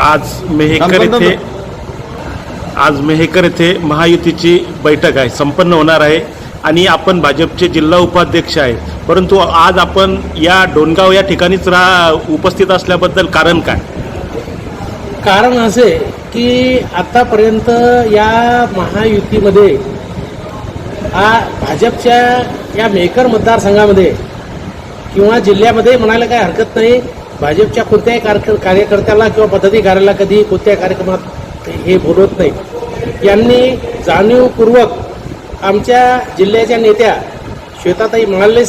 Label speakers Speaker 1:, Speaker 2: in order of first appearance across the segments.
Speaker 1: आज मेहेकर येथे आज मेहेकर येथे महायुतीची बैठक आहे संपन्न होणार आहे. आणि आपण भाजपचे जिल्हा उपाध्यक्ष आहे. परंतु आज आपण या डोणगाव या ठिकाणीच रा उपस्थित असल्याबद्दल कारण काय?
Speaker 2: कारण असे की आतापर्यंत या महायुतीमध्ये हा भाजपच्या या मेकर मतदारसंघामध्ये किंवा जिल्ह्यामध्ये म्हणायला काही हरकत नाही. भाजपच्या कोणत्याही कार- कार्यकर्त्याला किंवा पदाधिकाऱ्याला कधी कोणत्याही कार्यक्रमात हे बोलवत नाही यांनी जाणीवपूर्वक आमच्या जिल्ह्याच्या नेत्या श्वेताताई महाले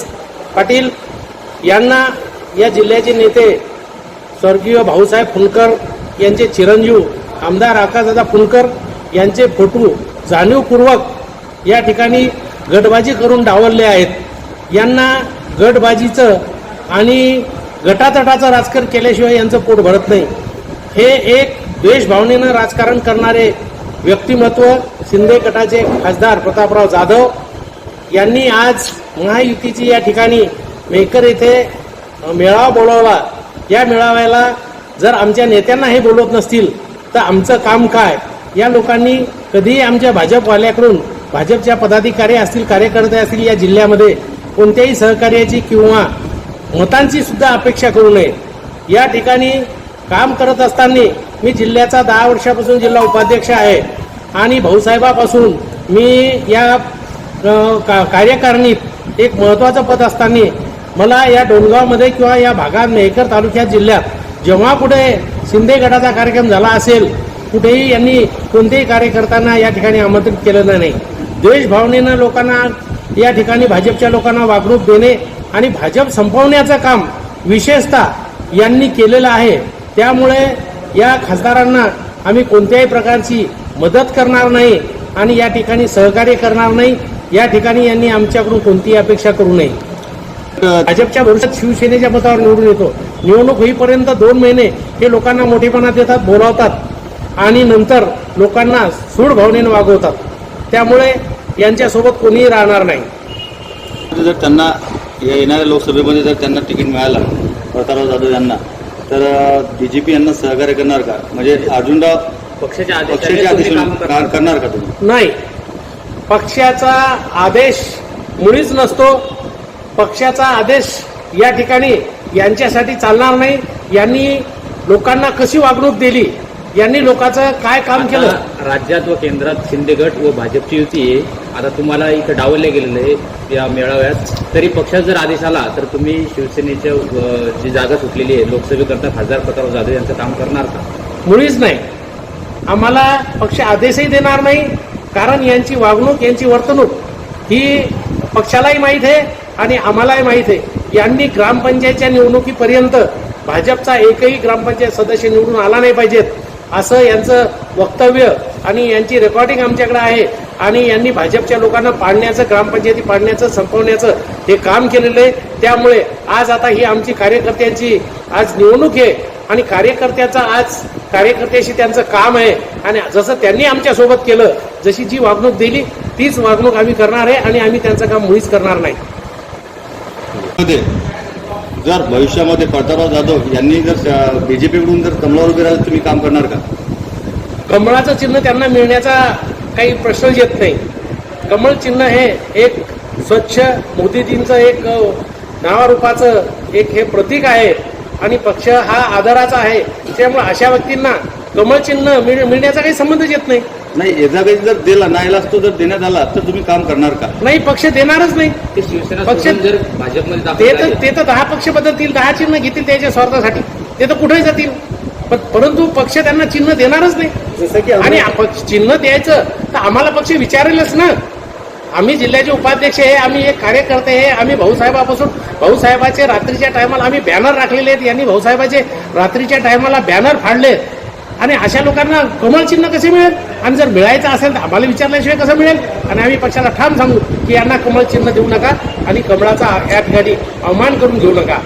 Speaker 2: पाटील यांना या जिल्ह्याचे नेते स्वर्गीय भाऊसाहेब फुलकर यांचे चिरंजीव आमदार आकाशदादा फुलकर यांचे फोटो जाणीवपूर्वक या ठिकाणी गटबाजी करून डावलले आहेत. यांना गटबाजीचं आणि गटातटाचं राजकारण केल्याशिवाय यांचं पोट भरत नाही. हे एक द्वेषभावनेनं राजकारण करणारे व्यक्तिमत्व शिंदे गटाचे खासदार प्रतापराव जाधव यांनी आज महायुतीची या ठिकाणी मेकर येथे मेळावा बोलावला. या मेळाव्याला जर आमच्या नेत्यांना हे बोलवत नसतील तर आमचं काम काय? या लोकांनी कधीही आमच्या भाजपवाल्याकडून भाजपच्या पदाधिकारी असतील कार्यकर्ते असतील या जिल्ह्यामध्ये कोणत्याही सहकार्याची किंवा मतांची सुद्धा अपेक्षा करू नये. या ठिकाणी काम करत असताना मी जिल्ह्याचा दहा वर्षापासून जिल्हा उपाध्यक्ष आहे आणि भाऊसाहेबापासून मी या का- कार्यकारणीत एक महत्वाचं पद असताना मला या डोणगावमध्ये किंवा या भागात मेहकर तालुक्यात जिल्ह्यात जेव्हा कुठे शिंदे गटाचा कार्यक्रम झाला असेल कुठेही यांनी कोणत्याही कार्यकर्त्यांना या ठिकाणी आमंत्रित केलेलं नाही. द्वेषभावनेनं लोकांना या ठिकाणी भाजपच्या लोकांना वागणूक देणे आणि भाजप संपवण्याचं काम विशेषतः यांनी केलेलं आहे. त्यामुळे या खासदारांना आम्ही कोणत्याही प्रकारची मदत करणार नाही आणि या ठिकाणी सहकार्य करणार नाही. या ठिकाणी यांनी आमच्याकडून कोणतीही अपेक्षा करू नये. भाजपच्या भविष्यात शिवसेनेच्या मतावर निवडून येतो. निवडणूक होईपर्यंत दोन महिने हे लोकांना मोठेपणा देतात बोलावतात आणि नंतर लोकांना सूड भावनेनं वागवतात. त्यामुळे यांच्यासोबत कोणीही राहणार नाही.
Speaker 3: जर त्यांना या येणाऱ्या लोकसभेमध्ये जर त्यांना तिकीट मिळालं प्रतापराव जाधव यांना तर बी जे पी यांना सहकार्य करणार का? म्हणजे अर्जुनराव
Speaker 4: पक्षाच्या करता.
Speaker 3: करणार का तुम्ही?
Speaker 2: नाही. पक्षाचा आदेश मुळीच नसतो. पक्षाचा आदेश या ठिकाणी यांच्यासाठी चालणार नाही. यांनी लोकांना कशी वागणूक दिली? यांनी लोकांचं काय काम केलं?
Speaker 4: राज्यात व केंद्रात शिंदे गट व भाजपची युती आहे. आता तुम्हाला इथं डावलले गेलेलं आहे या मेळाव्यात. तरी पक्षाचा जर आदेश आला तर तुम्ही शिवसेनेच्या जी जागा सुटलेली आहे लोकसभेकरता खासदार प्रताप जाधव यांचं काम करणार का?
Speaker 2: मुळीच नाही. आम्हाला पक्ष आदेशही देणार नाही कारण यांची वागणूक यांची वर्तणूक ही पक्षालाही माहीत आहे आणि आम्हालाही माहीत आहे. यांनी ग्रामपंचायतच्या निवडणुकीपर्यंत भाजपचा एकही ग्रामपंचायत सदस्य निवडून आला नाही पाहिजेत. असं यांचं वक्तव्य आणि यांची रेकॉर्डिंग आमच्याकडे आहे. आणि यांनी भाजपच्या लोकांना पाडण्याचं ग्रामपंचायती पाडण्याचं संपवण्याचं हे काम केलेलं आहे. त्यामुळे आज आता ही आमची कार्यकर्त्यांची आज निवडणूक आहे. आणि कार्यकर्त्याचा आज कार्यकर्त्याशी त्यांचं काम आहे. आणि जसं त्यांनी आमच्यासोबत केलं जशी जी वागणूक दिली तीच वागणूक आम्ही करणार आहे आणि आम्ही त्यांचं काम मुळीच करणार नाही.
Speaker 3: जर भविष्यामध्ये प्रतापराव जाधव यांनी जर बीजेपीकडून जर कमलावर उभे राहिले तुम्ही काम करणार का?
Speaker 2: कमळाचं चिन्ह त्यांना मिळण्याचा काही प्रश्नच येत नाही. कमळ चिन्ह हे एक स्वच्छ मोदीजींचं एक नावारूपाचं एक हे प्रतीक आहे आणि पक्ष हा आदराचा आहे. त्यामुळे अशा व्यक्तींना कमळ चिन्ह मिळ- मिळण्याचा काही संबंधच येत नाही.
Speaker 3: नाही एजा काही जर दिला नाही तो जर देण्यात आला तर तुम्ही काम करणार का?
Speaker 2: नाही पक्ष देणारच नाही.
Speaker 4: ते शिवसेना
Speaker 2: पक्ष-
Speaker 4: सोडून जर भाजपमध्ये
Speaker 2: ते
Speaker 4: दाखल
Speaker 2: तर
Speaker 4: झाले,
Speaker 2: ते तर दहा पक्ष बदलतील दहा चिन्ह घेतील त्याच्या स्वार्थासाठी. ते तर कुठेही जातील. पण परंतु पक्ष त्यांना चिन्ह देणारच नाही.
Speaker 3: जसं की
Speaker 2: आणि आप- चिन्ह द्यायचं तर आम्हाला पक्ष विचारेलच ना. आम्ही जिल्ह्याचे उपाध्यक्ष आहे आम्ही एक कार्यकर्ते आहे आम्ही भाऊसाहेबापासून भाऊसाहेबाचे रात्रीच्या टायमाला आम्ही बॅनर राखलेले आहेत. यांनी भाऊसाहेबाचे रात्रीच्या टायमाला बॅनर फाडले आणि अशा लोकांना कमळ चिन्ह कसे मिळेल? आणि जर मिळायचं असेल तर आम्हाला विचारल्याशिवाय कसं मिळेल? आणि आम्ही पक्षाला ठाम सांगू की यांना कमळ चिन्ह देऊ नका आणि कमळाचा या ठिकाणी अवमान करून घेऊ नका.